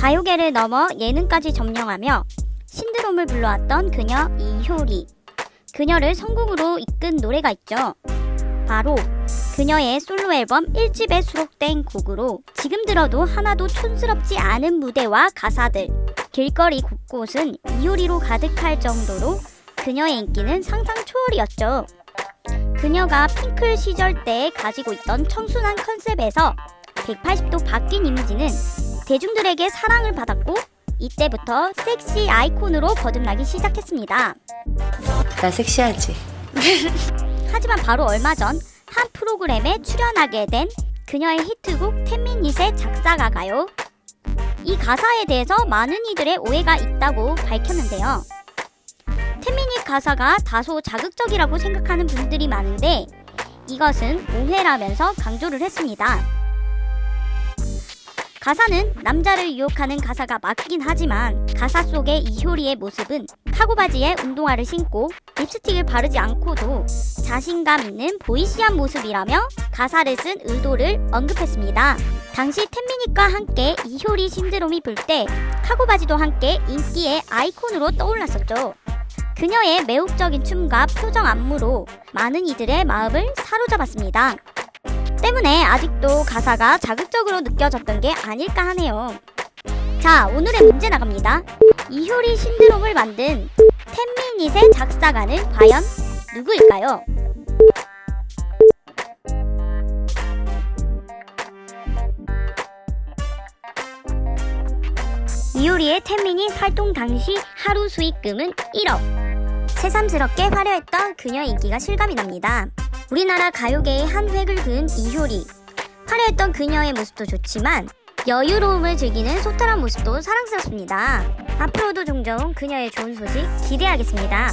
가요계를 넘어 예능까지 점령하며 신드롬을 불러왔던 그녀 이효리. 그녀를 성공으로 이끈 노래가 있죠. 바로 그녀의 솔로 앨범 1집에 수록된 곡으로 지금 들어도 하나도 촌스럽지 않은 무대와 가사들, 길거리 곳곳은 이효리로 가득할 정도로 그녀의 인기는 상상 초월이었죠. 그녀가 핑클 시절 때 가지고 있던 청순한 컨셉에서 180도 바뀐 이미지는 대중들에게 사랑을 받았고 이때부터 섹시 아이콘으로 거듭나기 시작했습니다. 나 섹시하지. 하지만 바로 얼마 전 한 프로그램에 출연하게 된 그녀의 히트곡 텐미닛의 작사가가요. 이 가사에 대해서 많은 이들의 오해가 있다고 밝혔는데요. 텐미닛 가사가 다소 자극적이라고 생각하는 분들이 많은데 이것은 오해라면서 강조를 했습니다. 가사는 남자를 유혹하는 가사가 맞긴 하지만 가사 속의 이효리의 모습은 카고 바지에 운동화를 신고 립스틱을 바르지 않고도 자신감 있는 보이시한 모습이라며 가사를 쓴 의도를 언급했습니다. 당시 텐미닛과 함께 이효리 신드롬이 불 때 카고 바지도 함께 인기의 아이콘으로 떠올랐었죠. 그녀의 매혹적인 춤과 표정 안무로 많은 이들의 마음을 사로잡았습니다. 때문에 아직도 가사가 자극적으로 느껴졌던 게 아닐까 하네요. 자, 오늘의 문제 나갑니다. 이효리 신드롬을 만든 텐미닛의 작사가는 과연 누구일까요? 이효리의 텐미닛 활동 당시 하루 수익금은 1억. 새삼스럽게 화려했던 그녀의 인기가 실감이 납니다. 우리나라 가요계의 한 획을 그은 이효리. 화려했던 그녀의 모습도 좋지만 여유로움을 즐기는 소탈한 모습도 사랑스럽습니다. 앞으로도 종종 그녀의 좋은 소식 기대하겠습니다.